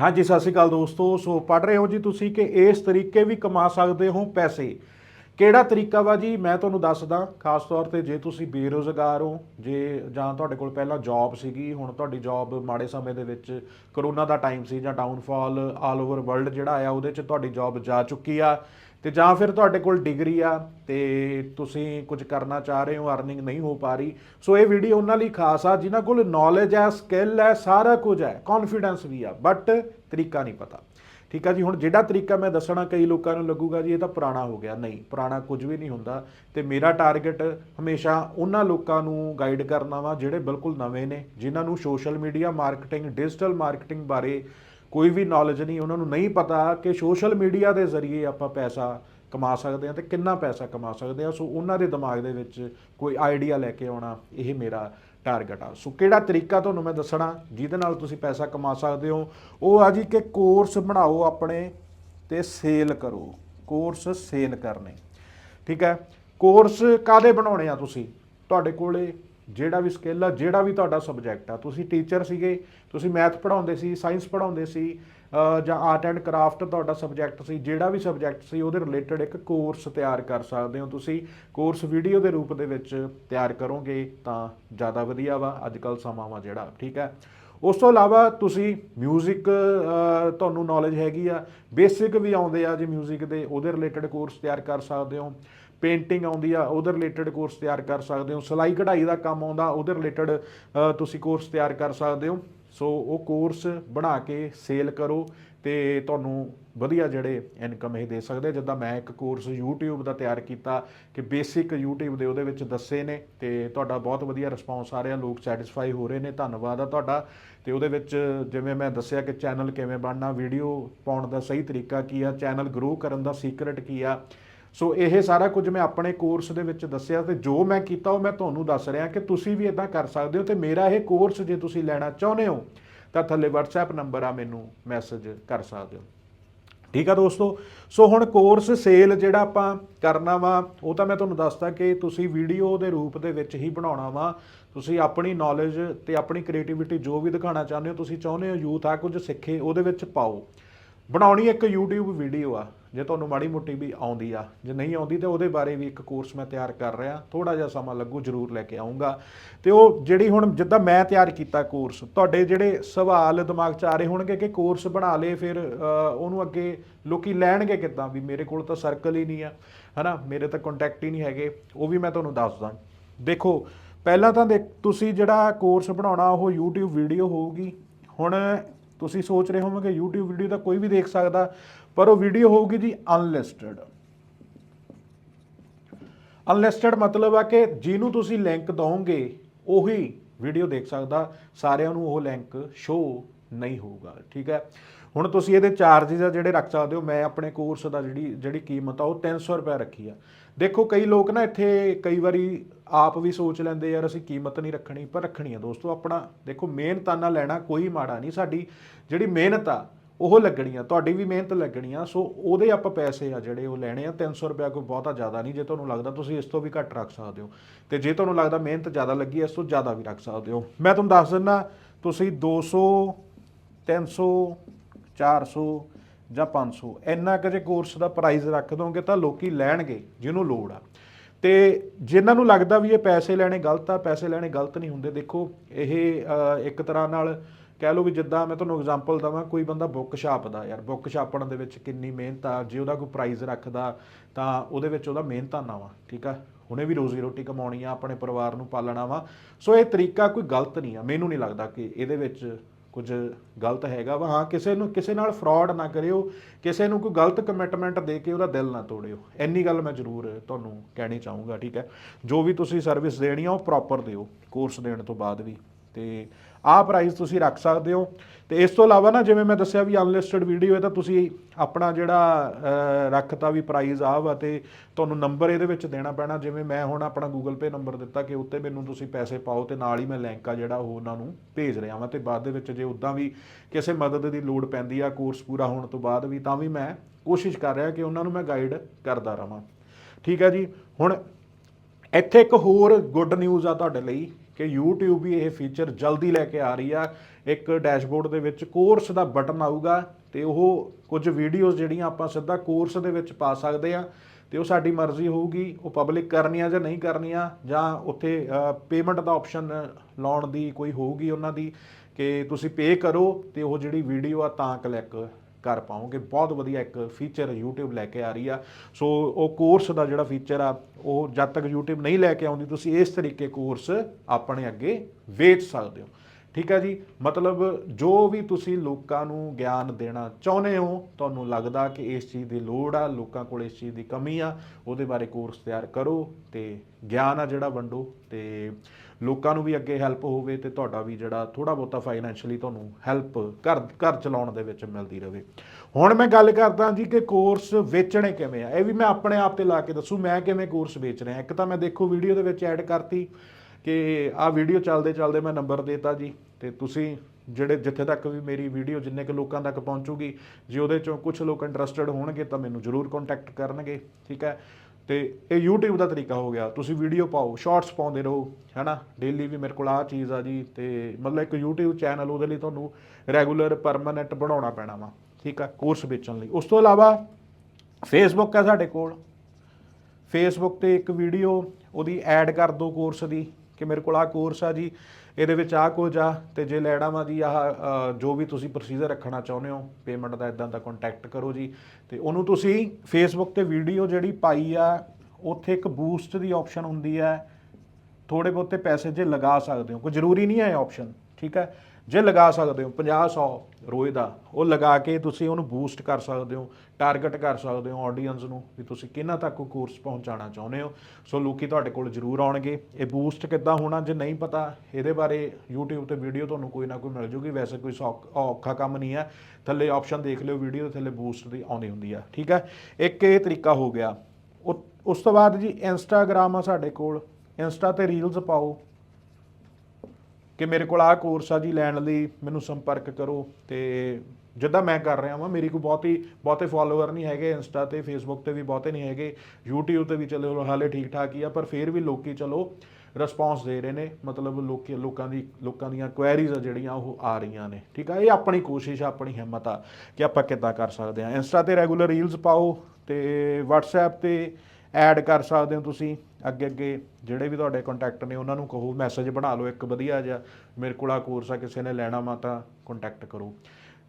ਹਾਂਜੀ, ਸਤਿ ਸ਼੍ਰੀ ਅਕਾਲ ਦੋਸਤੋ। ਸੋ ਪੜ ਰਹੇ ਹੋ ਜੀ ਤੁਸੀਂ ਕਿ ਇਸ ਤਰੀਕੇ ਵੀ ਕਮਾ ਸਕਦੇ ਹੋ ਪੈਸੇ। ਕਿਹੜਾ ਤਰੀਕਾ ਵਾ ਜੀ? ਮੈਂ ਤੁਹਾਨੂੰ ਦੱਸਦਾ, ਖਾਸ ਤੌਰ ਤੇ ਜੇ ਤੁਸੀਂ ਬੇਰੋਜ਼ਗਾਰ ਹੋ, ਜੇ ਜਾਂ ਤੁਹਾਡੇ ਕੋਲ ਪਹਿਲਾਂ ਜੌਬ ਸੀਗੀ, ਹੁਣ ਤੁਹਾਡੀ ਜੌਬ ਮਾੜੇ ਸਮੇਂ ਦੇ ਵਿੱਚ ਕਰੋਨਾ ਦਾ ਟਾਈਮ ਸੀ ਜਾਂ ਡਾਊਨਫਾਲ ਆਲ ਓਵਰ ਵਰਲਡ ਜਿਹੜਾ ਆਇਆ, ਉਹਦੇ 'ਚ ਤੁਹਾਡੀ ਜੌਬ ਜਾ ਚੁੱਕੀ ਆ ਤੇ ਜਾਂ ਫਿਰ ਤੁਹਾਡੇ ਕੋਲ ਡਿਗਰੀ ਆ ਤੇ ਤੁਸੀਂ ਕੁਝ ਕਰਨਾ ਚਾਹ ਰਹੇ ਹੋ ਅਰਨਿੰਗ ਨਹੀਂ ਹੋ ਪਾ ਰਹੀ। ਸੋ ਇਹ ਵੀਡੀਓ ਉਹਨਾਂ ਲਈ ਖਾਸ ਆ, ਜਿਨ੍ਹਾਂ ਕੋਲ ਨੌਲੇਜ ਹੈ ਸਕਿੱਲ ਹੈ, ਸਾਰਾ ਕੁਝ ਹੈ ਕੌਨਫੀਡੈਂਸ ਵੀ ਆ ਬਟ ਤਰੀਕਾ ਨਹੀਂ ਪਤਾ। ਠੀਕ ਆ ਜੀ, ਹੁਣ ਜਿਹੜਾ ਤਰੀਕਾ ਮੈਂ ਦੱਸਣਾ ਕਈ ਲੋਕਾਂ ਨੂੰ ਲੱਗੂਗਾ ਜੀ, ਇਹ ਤਾਂ ਪੁਰਾਣਾ ਹੋ ਗਿਆ। ਨਹੀਂ, ਪੁਰਾਣਾ ਕੁਝ ਵੀ ਨਹੀਂ ਹੁੰਦਾ ਤੇ ਮੇਰਾ ਟਾਰਗੇਟ ਹਮੇਸ਼ਾ ਉਹਨਾਂ ਲੋਕਾਂ ਨੂੰ ਗਾਈਡ ਕਰਨਾ ਵਾ ਜਿਹੜੇ ਬਿਲਕੁਲ ਨਵੇਂ ਨੇ, ਜਿਨ੍ਹਾਂ ਨੂੰ social media marketing digital marketing ਬਾਰੇ ਕੋਈ ਵੀ ਨੌਲੇਜ ਨਹੀਂ, ਉਹਨਾਂ ਨੂੰ ਨਹੀਂ ਪਤਾ ਕਿ ਸੋਸ਼ਲ ਮੀਡੀਆ ਦੇ ਜ਼ਰੀਏ ਆਪਾਂ ਪੈਸਾ ਕਮਾ ਸਕਦੇ ਹਾਂ ਤੇ ਕਿੰਨਾ ਪੈਸਾ ਕਮਾ ਸਕਦੇ ਹਾਂ। ਸੋ ਉਹਨਾਂ ਦੇ ਦਿਮਾਗ ਦੇ ਵਿੱਚ ਕੋਈ ਆਈਡੀਆ ਲੈ ਕੇ ਆਉਣਾ, ਇਹ ਮੇਰਾ ਟਾਰਗੇਟ ਆ। ਸੋ ਕਿਹੜਾ ਤਰੀਕਾ ਤੁਹਾਨੂੰ ਮੈਂ ਦੱਸਣਾ, ਜਿਹਦੇ ਨਾਲ ਤੁਸੀਂ ਪੈਸਾ ਕਮਾ ਸਕਦੇ ਹੋ, ਉਹ ਆ ਜੀ ਕਿ ਕੋਰਸ ਬਣਾਓ ਆਪਣੇ ਤੇ ਸੇਲ ਕਰੋ। ਕੋਰਸ ਸੇਲ ਕਰਨੇ। ਠੀਕ ਹੈ? ਕੋਰਸ ਕਾਦੇ ਬਣਾਉਣੇ ਆ ਤੁਸੀਂ? ਤੁਹਾਡੇ ਕੋਲੇ ਜਿਹੜਾ ਵੀ ਸਕਿੱਲ ਆ, ਜਿਹੜਾ ਵੀ ਤੁਹਾਡਾ ਸਬਜੈਕਟ ਆ। ਤੁਸੀਂ ਟੀਚਰ ਸੀਗੇ, ਤੁਸੀਂ ਮੈਥ ਪੜ੍ਹਾਉਂਦੇ ਸੀ ਸਾਇੰਸ ਪੜ੍ਹਾਉਂਦੇ ਸੀ ਜਾਂ ਆਰਟ ਐਂਡ ਕਰਾਫਟ ਤੁਹਾਡਾ ਸਬਜੈਕਟ ਸੀ ਜਿਹੜਾ ਵੀ ਸਬਜੈਕਟ ਸੀ ਉਹਦੇ ਰਿਲੇਟਡ ਇੱਕ ਕੋਰਸ ਤਿਆਰ ਕਰ ਸਕਦੇ ਹੋ ਤੁਸੀਂ ਕੋਰਸ ਵੀਡੀਓ ਦੇ ਰੂਪ ਦੇ ਵਿੱਚ ਤਿਆਰ ਕਰੋਗੇ ਤਾਂ ਜ਼ਿਆਦਾ ਵਧੀਆ ਵਾ ਅੱਜ ਕੱਲ ਸਮਾਂ ਵਾ ਜਿਹੜਾ ਠੀਕ ਹੈ ਉਸ ਤੋਂ ਇਲਾਵਾ ਤੁਸੀਂ 뮤직 ਤੁਹਾਨੂੰ ਨੌਲੇਜ ਹੈਗੀ ਆ ਬੇਸਿਕ ਵੀ ਆਉਂਦੇ ਆ ਜੀ 뮤직 ਦੇ ਉਹਦੇ ਰਿਲੇਟਡ ਕੋਰਸ ਤਿਆਰ ਕਰ ਸਕਦੇ ਹੋ ਪੇਂਟਿੰਗ ਆਉਂਦੀ ਆ ਉਹਦੇ ਰਿਲੇਟਡ ਕੋਰਸ ਤਿਆਰ ਕਰ ਸਕਦੇ ਹੋ ਸਿਲਾਈ ਕਢਾਈ ਦਾ ਕੰਮ ਆਉਂਦਾ ਉਹਦੇ ਰਿਲੇਟਡ ਤੁਸੀਂ ਕੋਰਸ ਤਿਆਰ ਕਰ ਸਕਦੇ ਹੋ ਸੋ ਉਹ ਕੋਰਸ ਬਣਾ ਕੇ ਸੇਲ ਕਰੋ ਤੇ ਤੁਹਾਨੂੰ ਵਧੀਆ ਜਿਹੜੇ ਇਨਕਮ ਇਹ ਦੇ ਸਕਦੇ ਜਿੱਦਾਂ ਮੈਂ ਇੱਕ ਕੋਰਸ YouTube ਦਾ ਤਿਆਰ ਕੀਤਾ ਕਿ ਬੇਸਿਕ YouTube ਦੇ ਉਹਦੇ ਵਿੱਚ ਦੱਸੇ ਨੇ ਤੇ ਤੁਹਾਡਾ ਬਹੁਤ ਵਧੀਆ ਰਿਸਪੌਂਸ ਆ ਰਿਹਾ, ਲੋਕ ਸੈਟੀਸਫਾਈ ਹੋ ਰਹੇ ਨੇ, ਧੰਨਵਾਦ ਆ ਤੁਹਾਡਾ। ਤੇ ਉਹਦੇ ਵਿੱਚ ਜਿਵੇਂ ਮੈਂ ਦੱਸਿਆ ਕਿ ਚੈਨਲ ਕਿਵੇਂ ਬਣਨਾ ਵੀਡੀਓ ਪਾਉਣ ਦਾ ਸਹੀ ਤਰੀਕਾ ਕੀ ਆ ਚੈਨਲ ਗਰੋ ਕਰਨ ਦਾ ਸੀਕ੍ਰੇਟ ਕੀ ਆ ਸੋ ਇਹ ਸਾਰਾ ਕੁਝ ਮੈਂ ਆਪਣੇ ਕੋਰਸ ਦੇ ਵਿੱਚ ਦੱਸਿਆ ਤੇ ਜੋ ਮੈਂ ਕੀਤਾ ਉਹ ਮੈਂ ਤੁਹਾਨੂੰ ਦੱਸ ਰਿਹਾ ਕਿ ਤੁਸੀਂ ਵੀ ਇਦਾਂ ਕਰ ਸਕਦੇ ਹੋ ਤੇ ਮੇਰਾ ਇਹ ਕੋਰਸ ਜੇ ਤੁਸੀਂ ਲੈਣਾ ਚਾਹੁੰਦੇ ਹੋ, ਤਾਂ ਥੱਲੇ WhatsApp ਨੰਬਰ ਆ ਮੈਨੂੰ ਮੈਸੇਜ ਕਰ ਸਕਦੇ ਹੋ। ਠੀਕ ਆ ਦੋਸਤੋ? ਸੋ ਹੁਣ ਕੋਰਸ ਸੇਲ ਜਿਹੜਾ ਆਪਾਂ ਕਰਨਾ ਵਾ, ਉਹ ਤਾਂ ਮੈਂ ਤੁਹਾਨੂੰ ਦੱਸਤਾ ਕਿ ਤੁਸੀਂ ਵੀਡੀਓ ਦੇ ਰੂਪ ਦੇ ਵਿੱਚ ਹੀ ਬਣਾਉਣਾ ਵਾ। ਤੁਸੀਂ ਆਪਣੀ ਨੌਲੇਜ ਤੇ ਆਪਣੀ ਕ੍ਰੀਏਟੀਵਿਟੀ ਜੋ ਵੀ ਦਿਖਾਉਣਾ ਚਾਹੁੰਦੇ ਹੋ, ਤੁਸੀਂ ਚਾਹੁੰਦੇ ਹੋ ਯੂਥ ਆ ਕੁਝ ਸਿੱਖੇ, ਉਹਦੇ ਵਿੱਚ ਪਾਓ। ਬਣਾਉਣੀ ਇੱਕ YouTube ਵੀਡੀਓ ਆ। ਜੇ ਤੁਹਾਨੂੰ ਮਾੜੀ ਮੋਟੀ ਵੀ ਆਉਂਦੀ ਆ, ਜੇ ਨਹੀਂ ਆਉਂਦੀ ਤੇ ਉਹਦੇ ਬਾਰੇ ਵੀ ਇੱਕ ਕੋਰਸ ਮੈਂ ਤਿਆਰ ਕਰ ਰਿਹਾ ਥੋੜਾ ਜਿਹਾ ਸਮਾਂ ਲੱਗੂ, ਜ਼ਰੂਰ ਲੈ ਕੇ ਆਉਂਗਾ ਤੇ ਉਹ ਜਿਹੜੀ ਹੁਣ ਜਿੱਦਾਂ ਮੈਂ ਤਿਆਰ ਕੀਤਾ ਕੋਰਸ ਤੁਹਾਡੇ ਜਿਹੜੇ ਸਵਾਲ ਦਿਮਾਗ 'ਚ ਆ ਰਹੇ ਹੋਣਗੇ ਕਿ ਕੋਰਸ ਬਣਾ ਲੇ ਫਿਰ ਉਹਨੂੰ ਅੱਗੇ ਲੋਕੀ ਲੈਣਗੇ ਕਿੱਦਾਂ ਵੀ ਮੇਰੇ ਕੋਲ ਤਾਂ ਸਰਕਲ ਹੀ ਨਹੀਂ ਆ, ਹਨਾ, ਮੇਰੇ ਤਾਂ ਕੰਟੈਕਟ ਹੀ ਨਹੀਂ ਹੈਗੇ, ਉਹ ਵੀ ਮੈਂ ਤੁਹਾਨੂੰ ਦੱਸਦਾ ਦੇਖੋ, ਪਹਿਲਾਂ ਤਾਂ ਦੇਖ, ਤੁਸੀਂ ਜਿਹੜਾ ਕੋਰਸ ਬਣਾਉਣਾ, ਉਹ YouTube ਵੀਡੀਓ ਹੋਊਗੀ, ਹੁਣ ਤੁਸੀਂ ਸੋਚ ਰਹੇ ਹੋਵੋਗੇ YouTube ਵੀਡੀਓ ਤਾਂ ਕੋਈ ਵੀ ਦੇਖ ਸਕਦਾ, ਪਰ ਉਹ ਵੀਡੀਓ ਹੋਊਗੀ ਜੀ ਅਨਲਿਸਟਡ ਅਨਲਿਸਟਡ ਮਤਲਬ ਆ ਕਿ ਜਿਹਨੂੰ ਤੁਸੀਂ ਲਿੰਕ ਦਵੋਗੇ ਉਹੀ ਵੀਡੀਓ ਦੇਖ ਸਕਦਾ, ਸਾਰਿਆਂ ਨੂੰ ਉਹ ਲਿੰਕ ਸ਼ੋ ਨਹੀਂ ਹੋਊਗਾ, ਠੀਕ ਹੈ? ਹੁਣ ਤੁਸੀਂ ਇਹਦੇ ਚਾਰजेस ਆ ਜਿਹੜੇ ਰੱਖ ਸਕਦੇ ਹੋ, ਮੈਂ ਆਪਣੇ ਕੋਰਸ ਦਾ ਜਿਹੜੀ ਜਿਹੜੀ ਕੀਮਤ ਆ ਉਹ 300 ਰੁਪਏ ਰੱਖੀ ਆ। ਦੇਖੋ, ਕਈ ਲੋਕ ਨਾ ਇੱਥੇ ਕਈ ਵਾਰੀ ਆਪ ਵੀ ਸੋਚ ਲੈਂਦੇ ਯਾਰ ਅਸੀਂ ਕੀਮਤ ਨਹੀਂ ਰੱਖਣੀ, ਪਰ ਰੱਖਣੀ ਆ ਦੋਸਤੋ ਆਪਣਾ। ਦੇਖੋ, ਮਿਹਨਤਾਨਾ ਲੈਣਾ ਕੋਈ ਮਾੜਾ ਨਹੀਂ, ਸਾਡੀ ਜਿਹੜੀ ਮਿਹਨਤ ਆ, ਉਹ ਲੱਗਣੀ ਆ, ਤੁਹਾਡੀ ਵੀ ਮਿਹਨਤ ਲੱਗਣੀ ਆ, ਸੋ ਉਹਦੇ ਆਪਾਂ ਪੈਸੇ ਆ ਜਿਹੜੇ ਉਹ ਲੈਣੇ ਆ 300 ਰੁਪਏ ਕੋਈ ਬਹੁਤਾ ਜ਼ਿਆਦਾ ਨਹੀਂ, ਜੇ ਤੁਹਾਨੂੰ ਲੱਗਦਾ ਤੁਸੀਂ ਇਸ ਤੋਂ ਵੀ ਘੱਟ ਰੱਖ ਸਕਦੇ ਹੋ। ਤੇ ਜੇ ਤੁਹਾਨੂੰ ਲੱਗਦਾ ਮਿਹਨਤ ਜ਼ਿਆਦਾ ਲੱਗੀ ਇਸ ਤੋਂ ਜ਼ਿਆਦਾ ਵੀ ਰੱਖ ਸਕਦੇ ਹੋ। ਮੈਂ ਤੁਹਾਨੂੰ ਦੱਸ ਦਿੰਦਾ, ਤੁਸੀਂ 200 300 400 ਜਾਂ 500 ਇੰਨਾ ਕੁ ਜੇ ਕੋਰਸ ਦਾ ਪ੍ਰਾਈਸ ਰੱਖ ਦੋਗੇ ਤਾਂ ਲੋਕੀ ਲੈਣਗੇ, ਜਿਹਨੂੰ ਲੋੜ ਆ। ਤੇ ਜਿਨ੍ਹਾਂ ਨੂੰ ਲੱਗਦਾ ਵੀ ਇਹ ਪੈਸੇ ਲੈਣੇ ਗਲਤ ਆ, ਪੈਸੇ ਲੈਣੇ ਗਲਤ ਨਹੀਂ ਹੁੰਦੇ, ਦੇਖੋ, ਇਹ ਇੱਕ ਤਰ੍ਹਾਂ ਨਾਲ ਕਹਿ ਲਓ ਵੀ ਜਿੱਦਾਂ ਮੈਂ ਤੁਹਾਨੂੰ ਐਗਜ਼ਾਮਪਲ ਦਵਾਂ, ਕੋਈ ਬੰਦਾ ਬੁੱਕ ਛਾਪਦਾ ਯਾਰ ਬੁੱਕ ਛਾਪਣ ਦੇ ਵਿੱਚ ਕਿੰਨੀ ਮਿਹਨਤ ਆ, ਜੇ ਉਹਦਾ ਕੋਈ ਪ੍ਰਾਈਜ਼ ਰੱਖਦਾ, ਤਾਂ ਉਹਦੇ ਵਿੱਚ ਉਹਦਾ ਮਿਹਨਤਾਨਾ ਵਾ, ਠੀਕ ਆ? ਹੁਣੇ ਵੀ ਰੋਜ਼ੀ ਰੋਟੀ ਕਮਾਉਣੀ ਆ, ਆਪਣੇ ਪਰਿਵਾਰ ਨੂੰ ਪਾਲਣਾ ਵਾ। ਸੋ ਇਹ ਤਰੀਕਾ ਕੋਈ ਗਲਤ ਨਹੀਂ ਆ, ਮੈਨੂੰ ਨਹੀਂ ਲੱਗਦਾ ਕਿ ਇਹਦੇ ਵਿੱਚ ਕੁਝ ਗਲਤ ਹੈਗਾ ਵਾ। ਹਾਂ, ਕਿਸੇ ਨੂੰ, ਕਿਸੇ ਨਾਲ ਫਰਾਡ ਨਾ ਕਰਿਓ, ਕਿਸੇ ਨੂੰ ਕੋਈ ਗਲਤ ਕਮਿਟਮੈਂਟ ਦੇ ਕੇ ਉਹਦਾ ਦਿਲ ਨਾ ਤੋੜਿਓ। ਇੰਨੀ ਗੱਲ ਮੈਂ ਜ਼ਰੂਰ ਤੁਹਾਨੂੰ ਕਹਿਣੀ ਚਾਹੂੰਗਾ, ਠੀਕ ਹੈ? ਜੋ ਵੀ ਤੁਸੀਂ ਸਰਵਿਸ ਦੇਣੀ ਆ, ਉਹ ਪ੍ਰੋਪਰ ਦਿਓ ਕੋਰਸ ਦੇਣ ਤੋਂ ਬਾਅਦ ਵੀ। ਤੇ ਆਹ ਪ੍ਰਾਈਸ ਤੁਸੀਂ ਰੱਖ ਸਕਦੇ ਹੋ। ਤੇ ਇਸ ਤੋਂ ਇਲਾਵਾ ਨਾ, ਜਿਵੇਂ ਮੈਂ ਦੱਸਿਆ ਵੀ ਅਨਲਿਸਟਡ ਵੀਡੀਓ ਹੈ, ਤਾਂ ਤੁਸੀਂ ਆਪਣਾ ਜਿਹੜਾ ਰੱਖਤਾ ਵੀ ਪ੍ਰਾਈਸ ਆ ਵਾ ਤੇ ਤੁਹਾਨੂੰ ਨੰਬਰ ਇਹਦੇ ਵਿੱਚ ਦੇਣਾ ਪੈਣਾ। ਜਿਵੇਂ ਮੈਂ ਹੁਣ ਆਪਣਾ Google Pay ਨੰਬਰ ਦਿੱਤਾ ਕਿ ਉੱਤੇ ਮੈਨੂੰ ਤੁਸੀਂ ਪੈਸੇ ਪਾਓ ਤੇ ਨਾਲ ਹੀ ਮੈਂ ਲਿੰਕ ਆ ਜਿਹੜਾ ਉਹ ਉਹਨਾਂ ਨੂੰ ਭੇਜ ਰਿਹਾ ਵਾਂ। ਤੇ ਬਾਅਦ ਦੇ ਵਿੱਚ ਜੇ ਉਦਾਂ ਵੀ ਕਿਸੇ ਮਦਦ ਦੀ ਲੋੜ ਪੈਂਦੀ ਆ ਕੋਰਸ ਪੂਰਾ ਹੋਣ ਤੋਂ ਬਾਅਦ ਵੀ, ਤਾਂ ਵੀ ਮੈਂ ਕੋਸ਼ਿਸ਼ ਕਰ ਰਿਹਾ ਕਿ ਉਹਨਾਂ ਨੂੰ ਮੈਂ ਗਾਈਡ ਕਰਦਾ ਰਵਾਂ। ਠੀਕ ਹੈ ਜੀ? ਹੁਣ ਇੱਥੇ ਇੱਕ ਹੋਰ ਗੁੱਡ ਨਿਊਜ਼ ਆ ਤੁਹਾਡੇ ਲਈ। ਕਿ YouTube ਵੀ ਇਹ ਫੀਚਰ ਜਲਦੀ ਲੈ ਕੇ ਆ ਰਹੀ ਆ। ਇੱਕ ਡੈਸ਼ਬੋਰਡ ਦੇ ਵਿੱਚ ਕੋਰਸ ਦਾ ਬਟਨ ਆਊਗਾ ਤੇ ਉਹ ਕੁਝ ਵੀਡੀਓਜ਼ ਜਿਹੜੀਆਂ ਆਪਾਂ ਸਿੱਧਾ ਕੋਰਸ ਦੇ ਵਿੱਚ ਪਾ ਸਕਦੇ ਆ ਤੇ ਉਹ ਸਾਡੀ ਮਰਜ਼ੀ ਹੋਊਗੀ, ਉਹ ਪਬਲਿਕ ਕਰਨੀਆਂ ਜਾਂ ਨਹੀਂ ਕਰਨੀਆਂ ਜਾਂ ਉੱਥੇ ਪੇਮੈਂਟ ਦਾ ਆਪਸ਼ਨ ਲਾਉਣ ਦੀ ਕੋਈ ਹੋਊਗੀ ਉਹਨਾਂ ਦੀ ਕਿ ਤੁਸੀਂ ਪੇ ਕਰੋ ਤੇ ਉਹ ਜਿਹੜੀ ਵੀਡੀਓ ਆ ਤਾਂ ਕਲਿੱਕ ਕਰ ਪਾਓਗੇ ਬਹੁਤ ਵਧੀਆ ਇੱਕ ਫੀਚਰ YouTube ਲੈ ਕੇ ਆ ਰਹੀ ਆ। ਸੋ ਉਹ ਕੋਰਸ ਦਾ ਜਿਹੜਾ ਫੀਚਰ ਆ, ਉਹ ਜਦ ਤੱਕ YouTube ਨਹੀਂ ਲੈ ਕੇ ਆਉਂਦੀ, ਤੁਸੀਂ ਇਸ ਤਰੀਕੇ ਕੋਰਸ ਆਪਣੇ ਅੱਗੇ ਵੇਚ ਸਕਦੇ ਹੋ। ਠੀਕ ਹੈ ਜੀ? ਮਤਲਬ ਜੋ ਵੀ ਤੁਸੀਂ ਲੋਕਾਂ ਨੂੰ ਗਿਆਨ ਦੇਣਾ ਚਾਹੁੰਦੇ ਹੋ, ਤੁਹਾਨੂੰ ਲੱਗਦਾ ਕਿ ਇਸ ਚੀਜ਼ ਦੀ ਲੋੜ ਆ, ਲੋਕਾਂ ਕੋਲ ਇਸ ਚੀਜ਼ ਦੀ ਕਮੀ ਆ, ਉਹਦੇ ਬਾਰੇ ਕੋਰਸ ਤਿਆਰ ਕਰੋ ਤੇ ਗਿਆਨ ਆ ਜਿਹੜਾ ਵੰਡੋ ਤੇ ਲੋਕਾਂ ਨੂੰ ਵੀ ਅੱਗੇ ਹੈਲਪ ਹੋਵੇ ਤੇ ਤੁਹਾਡਾ ਵੀ ਜਿਹੜਾ ਥੋੜਾ ਬਹੁਤਾ ਫਾਈਨੈਂਸ਼ੀਅਲੀ ਤੁਹਾਨੂੰ ਹੈਲਪ ਘਰ ਘਰ ਚਲਾਉਣ ਦੇ ਵਿੱਚ ਮਿਲਦੀ ਰਹੇ ਹੁਣ ਮੈਂ ਗੱਲ ਕਰਦਾ ਜੀ ਕਿ ਕੋਰਸ ਵੇਚਣੇ ਕਿਵੇਂ ਆ? ਇਹ ਵੀ ਮੈਂ ਆਪਣੇ ਆਪ ਤੇ ਲਾ ਕੇ ਦੱਸੂ, ਮੈਂ ਕਿਵੇਂ ਕੋਰਸ ਵੇਚ ਰਿਹਾ। ਇੱਕ ਤਾਂ ਮੈਂ ਦੇਖੋ ਵੀਡੀਓ ਦੇ ਵਿੱਚ ਐਡ ਕਰਤੀ। ਕਿ ਆਹ ਵੀਡੀਓ ਚੱਲਦੇ ਚੱਲਦੇ ਮੈਂ ਨੰਬਰ ਦੇਤਾ ਜੀ ਤੇ ਤੁਸੀਂ ਜਿਹੜੇ ਜਿੱਥੇ ਤੱਕ ਵੀ ਮੇਰੀ ਵੀਡੀਓ ਜਿੰਨੇ ਕੁ ਲੋਕਾਂ ਤੱਕ ਪਹੁੰਚੂਗੀ, ਜੇ ਉਹਦੇ ਚੋਂ ਕੁਝ ਲੋਕ ਇੰਟਰਸਟਿਡ ਹੋਣਗੇ ਤਾਂ ਮੈਨੂੰ ਜਰੂਰ ਕੰਟੈਕਟ ਕਰਨਗੇ, ਠੀਕ ਹੈ? ਤੇ ਇਹ YouTube ਦਾ ਤਰੀਕਾ ਹੋ ਗਿਆ। ਤੁਸੀਂ ਵੀਡੀਓ ਪਾਓ ਸ਼ਾਰਟਸ ਪਾਉਂਦੇ ਰਹੋ, ਹੈਨਾ? ਡੇਲੀ ਵੀ ਮੇਰੇ ਕੋਲ ਆਹ ਚੀਜ਼ ਆ ਜੀ ਤੇ ਮਤਲਬ ਇੱਕ YouTube ਚੈਨਲ ਉਹਦੇ ਲਈ ਤੁਹਾਨੂੰ ਰੈਗੂਲਰ ਪਰਮਾਨੈਂਟ ਬਣਾਉਣਾ ਪੈਣਾ ਵਾ, ਠੀਕ ਆ ਕੋਰਸ ਵੇਚਣ ਲਈ। ਉਸ ਤੋਂ ਇਲਾਵਾ ਫੇਸਬੁੱਕ ਹੈ ਸਾਡੇ ਕੋਲ। ਫੇਸਬੁੱਕ ਤੇ ਇੱਕ ਵੀਡੀਓ ਉਹਦੀ ਐਡ ਕਰ ਦਿਓ ਕੋਰਸ ਦੀ। ਕਿ ਮੇਰੇ ਕੋਲ ਆਹ ਕੋਰਸ ਆ ਜੀ, ਇਹਦੇ ਵਿੱਚ ਆਹ ਕੁਝ ਆ, ਤੇ ਜੇ ਲੈਣਾ ਵਾ ਜੀ, ਆਹ ਜੋ ਵੀ ਤੁਸੀਂ ਪ੍ਰੋਸੀਜਰ ਰੱਖਣਾ ਚਾਹੁੰਦੇ ਹੋ ਪੇਮੈਂਟ ਦਾ ਇਦਾਂ ਦਾ ਕੰਟੈਕਟ ਕਰੋ ਜੀ। ਤੇ ਉਹਨੂੰ ਤੁਸੀਂ ਫੇਸਬੁੱਕ ਤੇ ਵੀਡੀਓ ਜਿਹੜੀ ਪਾਈ ਆ, ਉੱਥੇ ਇੱਕ ਬੂਸਟ ਦੀ ਆਪਸ਼ਨ ਹੁੰਦੀ ਹੈ ਥੋੜੇ ਬਹੁਤੇ ਪੈਸੇ ਜੇ ਲਗਾ ਸਕਦੇ ਹੋ, ਕੋਈ ਜ਼ਰੂਰੀ ਨਹੀਂ ਹੈ ਇਹ ਆਪਸ਼ਨ ਠੀਕ ਹੈ ਜੇ ਲਗਾ ਸਕਦੇ ਹੋ 50 100 ਰੋਜ਼ ਦਾ, ਉਹ ਲਗਾ ਕੇ ਤੁਸੀਂ ਉਹਨੂੰ ਬੂਸਟ ਕਰ ਸਕਦੇ ਹੋ ਟਾਰਗੇਟ ਕਰ ਸਕਦੇ ਹੋ ਆਡੀਅנס ਨੂੰ ਵੀ ਤੁਸੀਂ ਕਿਹਨਾਂ ਤੱਕ ਉਹ ਕੋਰਸ ਪਹੁੰਚਾਉਣਾ ਚਾਹੁੰਦੇ ਹੋ। ਸੋ ਲੋਕੀ ਤੁਹਾਡੇ ਕੋਲ ਜ਼ਰੂਰ ਆਉਣਗੇ। ਇਹ ਬੂਸਟ ਕਿੱਦਾਂ ਹੋਣਾ, ਜੇ ਨਹੀਂ ਪਤਾ, ਇਹਦੇ ਬਾਰੇ YouTube ਤੇ ਵੀਡੀਓ ਤੁਹਾਨੂੰ ਕੋਈ ਨਾ ਕੋਈ ਮਿਲ ਜੂਗੀ। ਵੈਸੇ ਕੋਈ ਸੌਖ- ਔਖਾ ਕੰਮ ਨਹੀਂ ਹੈ। ਥੱਲੇ ਆਪਸ਼ਨ ਦੇਖ ਲਿਓ ਵੀਡੀਓ ਦੇ, ਥੱਲੇ ਬੂਸਟ ਦੀ ਆਉਂਦੀ ਹੁੰਦੀ ਆ। ਠੀਕ ਹੈ? ਇੱਕ ਇਹ ਤਰੀਕਾ ਹੋ ਗਿਆ। ਉਹ- ਉਸ ਤੋਂ ਬਾਅਦ ਜੀ ਇੰਸਟਾਗ੍ਰਾਮ ਆ ਸਾਡੇ ਕੋਲ। ਇੰਸਟਾ ਤੇ ਰੀਲਸ ਪਾਓ। ਕਿ ਮੇਰੇ ਕੋਲ ਆਹ ਕੋਰਸ ਆ ਜੀ, ਲੈਣ ਲਈ ਮੈਨੂੰ ਸੰਪਰਕ ਕਰੋ ਤੇ ਜਿੱਦਾਂ ਮੈਂ ਕਰ ਰਿਹਾ ਵਾਂ, ਮੇਰੀ ਕੋਈ ਬਹੁਤੀ, ਬਹੁਤੇ ਫਾਲੋਅਰ ਨਹੀਂ ਹੈਗੇ ਇੰਸਟਾ ਤੇ ਫੇਸਬੁੱਕ ਤੇ ਵੀ ਬਹੁਤੇ ਨਹੀਂ ਹੈਗੇ, YouTube ਤੇ ਵੀ ਚਲੋ ਹਾਲੇ ਠੀਕ ਠਾਕ ਹੀ ਆ, ਪਰ ਫਿਰ ਵੀ ਲੋਕੀ ਚਲੋ ਰਿਸਪੌਂਸ ਦੇ ਰਹੇ ਨੇ, ਮਤਲਬ ਲੋਕੀ, ਲੋਕਾਂ ਦੀ, ਲੋਕਾਂ ਦੀਆਂ ਕੁਐਰੀਜ਼ ਆ ਜਿਹੜੀਆਂ ਉਹ ਆ ਰਹੀਆਂ ਨੇ, ਠੀਕ ਆ? ਇਹ ਆਪਣੀ ਕੋਸ਼ਿਸ਼ ਆ, ਆਪਣੀ ਹਿੰਮਤ ਆ ਕਿ ਆਪਾਂ ਕਿੱਦਾਂ ਕਰ ਸਕਦੇ ਆ। ਇੰਸਟਾ ਤੇ ਰੈਗੂਲਰ ਰੀਲਸ ਪਾਓ ਤੇ WhatsApp ਤੇ ਐਡ ਕਰ ਸਕਦੇ ਹੋ ਤੁਸੀਂ। ਅੱਗੇ ਅੱਗੇ ਜਿਹੜੇ ਵੀ ਤੁਹਾਡੇ ਕੰਟੈਕਟ ਨੇ, ਉਹਨਾਂ ਨੂੰ ਕਹੋ ਮੈਸੇਜ ਬਣਾ ਲਓ, ਇੱਕ ਵਧੀਆ ਜਿਹਾ, ਮੇਰੇ ਕੋਲ ਆ ਕੋਰਸ ਆ, ਕਿਸੇ ਨੇ ਲੈਣਾ ਵਾ ਤਾਂ ਕੰਟੈਕਟ ਕਰੋ।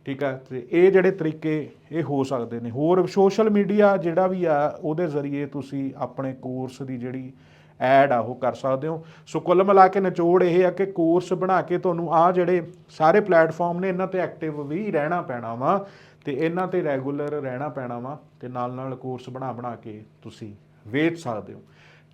ਠੀਕ ਹੈ ਤੇ ਇਹ ਜਿਹੜੇ ਤਰੀਕੇ ਇਹ ਹੋ ਸਕਦੇ ਨੇ। ਹੋਰ ਸੋਸ਼ਲ ਮੀਡੀਆ ਜਿਹੜਾ ਵੀ ਆ, ਉਹਦੇ ਜ਼ਰੀਏ ਤੁਸੀਂ ਆਪਣੇ ਕੋਰਸ ਦੀ ਜਿਹੜੀ ਐਡ ਆ, ਉਹ ਕਰ ਸਕਦੇ ਹੋ। ਸੋ ਕੁੱਲ ਮਿਲਾ ਕੇ ਨਿਚੋੜ ਇਹ ਆ ਕਿ ਕੋਰਸ ਬਣਾ ਕੇ ਤੁਹਾਨੂੰ ਆ ਜਿਹੜੇ ਸਾਰੇ ਪਲੇਟਫਾਰਮ ਨੇ, ਇਹਨਾਂ ਤੇ ਐਕਟਿਵ ਵੀ ਰਹਿਣਾ ਪੈਣਾ ਵਾ ਤੇ ਇਹਨਾਂ ਤੇ ਰੈਗੂਲਰ ਰਹਿਣਾ ਪੈਣਾ ਵਾ ਤੇ ਨਾਲ ਨਾਲ ਕੋਰਸ ਬਣਾ ਬਣਾ ਕੇ ਤੁਸੀਂ ਵੇਚ ਸਕਦੇ ਹੋ।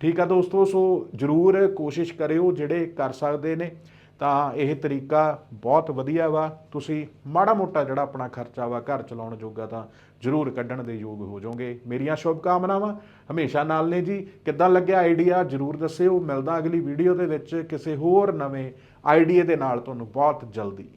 ਠੀਕ ਆ ਦੋਸਤੋ, ਸੋ ਜਰੂਰ ਕੋਸ਼ਿਸ਼ ਕਰਿਓ ਜਿਹੜੇ ਕਰ ਸਕਦੇ ਨੇ, ਤਾਂ ਇਹ ਤਰੀਕਾ ਬਹੁਤ ਵਧੀਆ ਵਾ। ਤੁਸੀਂ ਮਾੜਾ ਮੋਟਾ ਜਿਹੜਾ ਆਪਣਾ ਖਰਚਾ ਵਾ ਘਰ ਚਲਾਉਣ ਜੋਗਾ ਤਾਂ ਜਰੂਰ ਕੱਢਣ ਦੇ ਯੋਗ ਹੋ ਜਾਓਗੇ। ਮੇਰੀਆਂ ਸ਼ੁਭ ਕਾਮਨਾਵਾਂ ਹਮੇਸ਼ਾ ਨਾਲ ਨੇ ਜੀ। ਕਿੱਦਾਂ ਲੱਗਿਆ ਆਈਡੀਆ, ਜਰੂਰ ਦੱਸਿਓ। ਮਿਲਦਾ ਅਗਲੀ ਵੀਡੀਓ ਦੇ ਵਿੱਚ ਕਿਸੇ ਹੋਰ ਨਵੇਂ ਆਈਡੀਆ ਦੇ ਨਾਲ। ਤੁਹਾਨੂੰ ਬਹੁਤ ਜਲਦੀ।